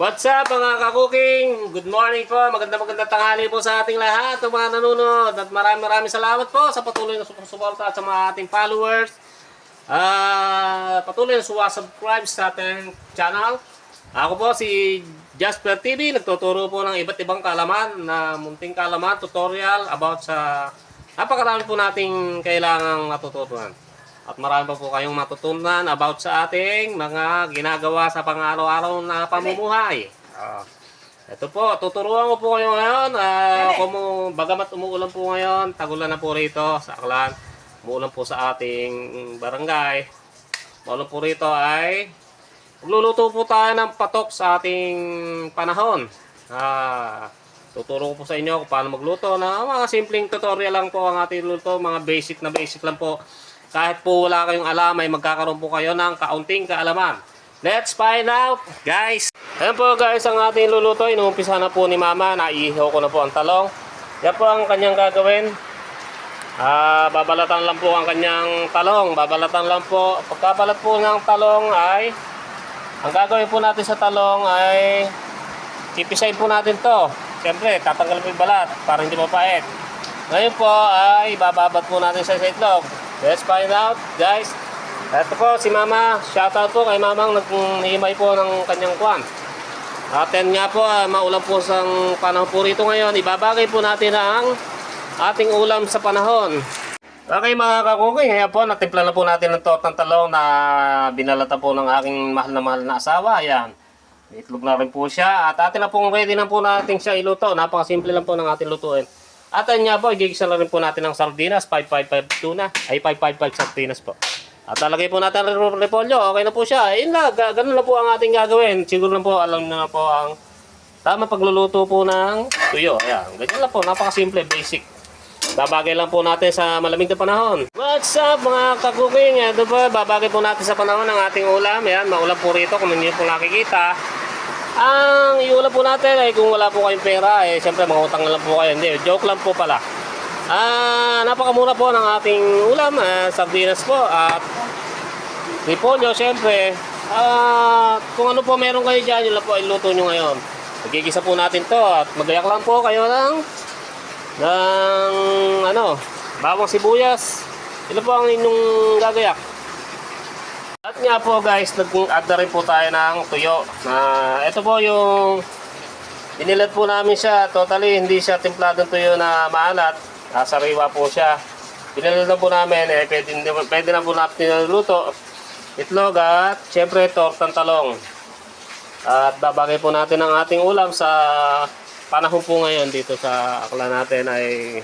What's up mga kakuking? Good morning po. Maganda maganda tanghali po sa ating lahat, ng mga nanonood. At maraming maraming salamat po sa patuloy na suporta at sa mga ating followers. Ah, patuloy na suwa-subscribe sa ating channel. Ako po si Jasper TV, nagtuturo po ng iba't ibang kalaman na munting kalaman, tutorial about sa napakarami po nating kailangang matutunan. At marami pa po kayong matutunan about sa ating mga ginagawa sa pang-araw-araw na pamumuhay. Ah, ito po, tuturuan ko po kayo ngayon. Uh, kung bagamat umuulan po ngayon, tagulan na po rito sa Aklan. Umuulan po sa ating barangay. Umuulan po rito ay magluluto po tayo ng patok sa ating panahon. Ah, tuturo ko po sa inyo kung paano magluto na mga simpleng tutorial lang po ang ating luto, mga basic na basic lang po. Kahit po wala kayong alam, ay magkakaroon po kayo ng kaunting kaalaman. Let's find out, guys! Ayan po guys, ang ating luluto. Inuumpisa na po ni Mama. Naiihaw ko na po ang talong. Yan po ang kanyang gagawin. Ah, babalatan lang po ang kanyang talong. Babalatan lang po. Pagkabalat po ng talong ay ang gagawin po natin sa talong ay ipisayin po natin to. Siyempre, tatanggal po yung balat para hindi mapait. Ngayon po ay bababat po natin sa itlog. Let's find out, guys. Ito po si Mama. Shoutout po kay Mamang nag-himay po ng kanyang kwan. At yan nga po, ah, maulan po sa panahon po rito ngayon. Ibabagay po natin ang ating ulam sa panahon. Okay mga kakuking, ayan po, natimpla na po natin ng tortang talong na binalata po ng aking mahal na mahal na asawa. Ayan. Itlog na rin po siya. At atin na pong ready na po natin siya iluto. Napakasimple lang po ng ating lutuin. At yan nga po, igigisa na rin po natin ng sardinas. 555 tuna. Ay, 555 sardinas po. At lalagay po natin ang repolyo. Okay na po siya. Ayun lang, ga- ganun lang po ang ating gagawin. Siguro lang po, alam na po ang tama pagluluto po ng tuyo. Ayan, ganyan lang po. Napakasimple, basic. Babagay lang po natin sa malamig na panahon. What's up mga kakuking? Ito po, babagay po natin sa panahon ng ating ulam. Ayan, maulam po rito kung hindi po nakikita. Ang iulam po natin ay kung wala po kayong pera, eh, siyempre mga utang na lang po kayo. Hindi, joke lang po pala. Ah, napakamura po ng ating ulam, ah, sardinas po at repolyo, siyempre. Ah, kung ano po meron kayo dyan, yun lang po iluto nyo ngayon. Magigisa po natin to at magayak lang po kayo ng ng ano, bawang sibuyas. Ito po ang inyong gagayak. At nga po guys, nag-add na rin po tayo ng tuyo. Na ito po yung inilat po namin siya. Totally hindi siya templadong tuyo na maalat. Nasariwa po siya. Pinilat na po namin, eh, pwede, pwede na po natin niluluto. Itlog at syempre tortang talong. At babagay po natin ang ating ulam sa panahon po ngayon dito sa akla natin ay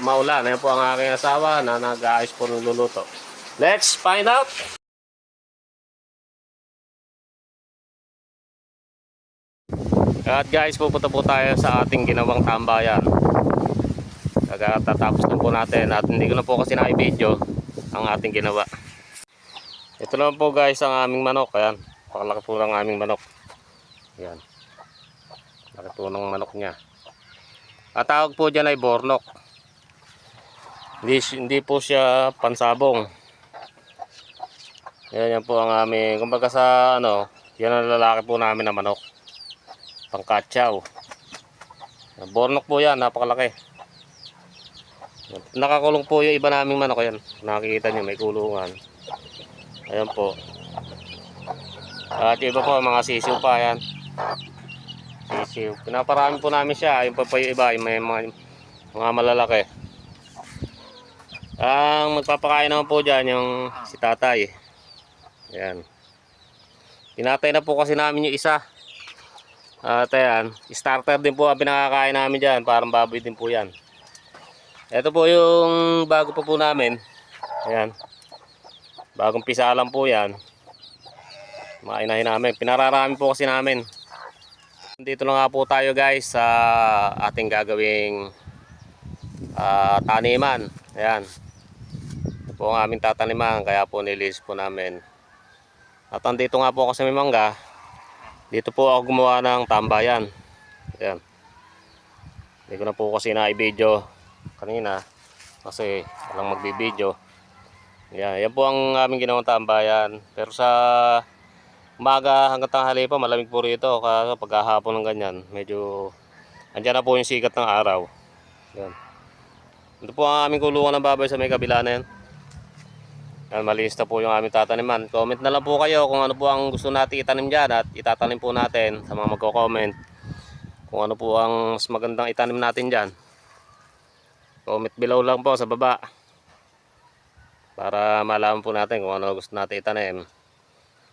maulan. Ayan po ang aking asawa na nag-aayos po ng luluto. Let's find out! At guys, pupunta po tayo sa ating ginawang tambayan. Kagatapos na po natin at hindi ko na po kasi na-video ang ating ginawa. Ito naman po guys ang aming manok. Ayan, pakalaki po ng aming manok. Ayan. Laki po ng manok niya. At tawag po dyan ay bornok. Hindi, hindi po siya pansabong. Yan, yan po ang aming, kumbaga sa ano, yan ang lalaki po namin na manok. Pangkatsaw. Bornok po yan, napakalaki. Nakakulong po yung iba naming manok yan. Nakikita nyo, may kulungan. Ayan po. At iba po, mga sisiw pa yan. Sisiw. Pinaparami po namin siya. Yung pa yung iba, yung may mga, mga malalaki. Ang magpapakain naman po dyan yung si tatay. Ayan. Pinatay na po kasi namin yung isa. At ayan, starter din po ang pinakakain namin dyan. Parang baboy din po yan. Ito po yung bago pa po namin. Ayan. Bagong pisa po yan. Mainahin namin. Pinararami po kasi namin. Dito na nga po tayo guys sa ating gagawing ah, taniman. Ayan. Ito po ang aming tataniman. Kaya po nilis po namin. At andito nga po kasi may mangga. Dito po ako gumawa ng tambayan. Ayan. Hindi ko na po kasi na-video kanina. Kasi walang magbibideo. Yan, yan po ang aming ginawang tambayan. Pero sa umaga hanggang tanghali pa, malamig po rito. Kaya pagkahapon ng ganyan, medyo andyan na po yung sikat ng araw. Yan. Ito po ang aming kulungan ng baboy sa may kabila na yan. Yan, malinis na po yung aming tataniman. Comment na lang po kayo kung ano po ang gusto natin itanim dyan at itatanim po natin sa mga magko-comment. Kung ano po ang mas magandang itanim natin dyan. Comment below lang po sa baba. Para malaman po natin kung ano gusto natin itanim.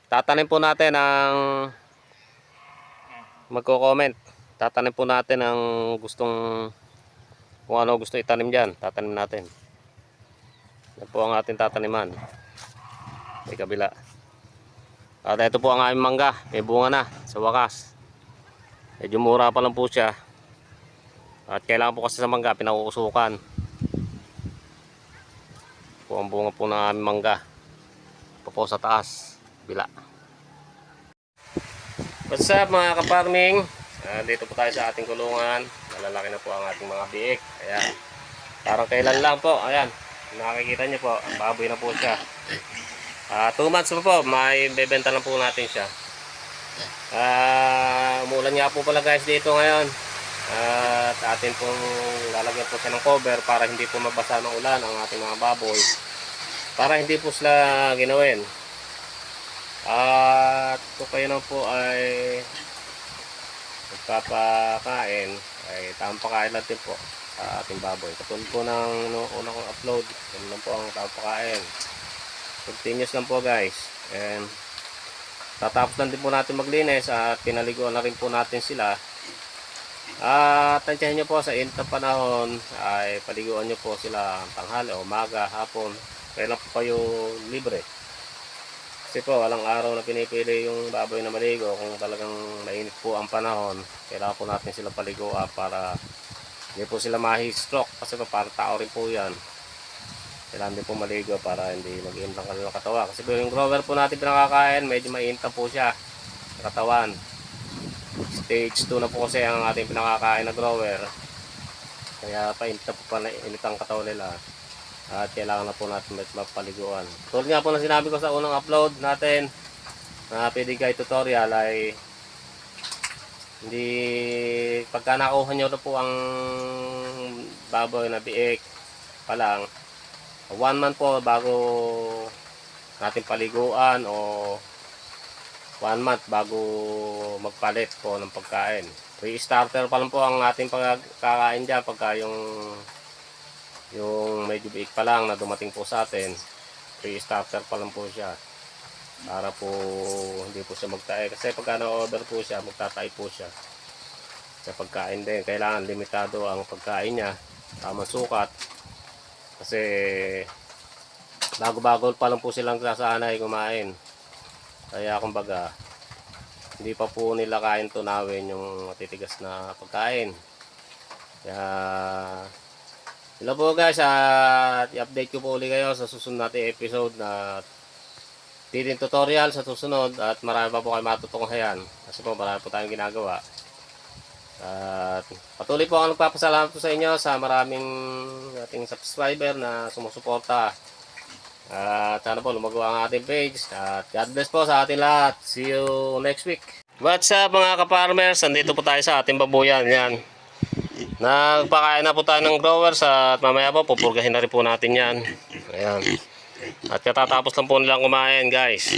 Tatanim po natin ang magko-comment. Tatanim po natin ang gustong kung ano gusto itanim dyan. Tatanim natin. Yan po ang ating tataniman. May kabila. At ito po ang aming mangga. May bunga na sa wakas. Medyo mura pa lang po siya. At kailangan po kasi sa mangga pinauusukan. Po ang bunga po ng aming mangga. Ito po sa taas. Bila. What's up mga kaparming? Ah, dito po tayo sa ating kulungan. Malalaki na po ang ating mga biik. Ayan. Parang kailan lang po. Ayan. Nakikita niyo po. Baboy na po siya. Ah, 2 months po po. May bebenta lang po natin siya. Ah, umulan nga po pala guys dito ngayon. At atin pong lalagyan po siya ng cover para hindi po mabasa ng ulan ang ating mga baboy. Para hindi po sila ginawin. At kung kayo na po ay magpapakain, ay tamang pakain lang din po sa ating baboy. Katulad po ng no, una kong upload, yun lang po ang tamang pakain. Continuous lang po guys. And tatapos lang din po natin maglinis at pinaliguan na rin po natin sila. At tansyahin nyo po sa init panahon ay paliguan nyo po sila tanghali, umaga, hapon. Kailan po kayo libre. Kasi po, walang araw na pinipili yung baboy na maligo. Kung talagang mainit po ang panahon, kailangan po natin sila paliguan para hindi po sila mahi-stroke. Kasi po, para tao rin po yan. Kailangan din po maligo para hindi mag-iinit ang kanilang katawan. Kasi yung grower po natin pinakakain, medyo mainit na po siya katawan. Stage 2 na po kasi ang ating pinakakain na grower. Kaya painit na po pa na init ang katawan nila. At kailangan na po natin mapaliguan. Tulad nga po na sinabi ko sa unang upload natin na PDK tutorial ay hindi pagka nakuha nyo na po ang baboy na biik pa lang one month po bago natin paliguan o one month bago magpalit po ng pagkain. Pre-starter pa lang po ang ating pagkakain dyan pagka yung yung medyo biik pa lang na dumating po sa atin. Pre-starter pa lang po siya. Para po hindi po siya magtae. Kasi pagka na-order po siya, magtatay po siya. Sa pagkain din, kailangan limitado ang pagkain niya. Tamang sukat. Kasi bago-bago pa lang po silang sasanay kumain. Kaya kumbaga, hindi pa po nila kain tunawin yung matitigas na pagkain. Kaya, hello po guys, at i-update ko po ulit kayo sa susunod natin episode na titin tutorial sa susunod at marami pa po kayo matutunghayan kasi po marami po tayong ginagawa. At patuloy po ako nagpapasalamat po sa inyo sa maraming ating subscriber na sumusuporta. At sana po lumago ang ating page. At God bless po sa ating lahat. See you next week. What's up mga kaparmers? Nandito po tayo sa ating babuyan. Yan. Nagpakain na po tayo ng growers at mamaya po pupurgahin na rin po natin yan. Ayan. At katatapos lang po nilang kumain guys.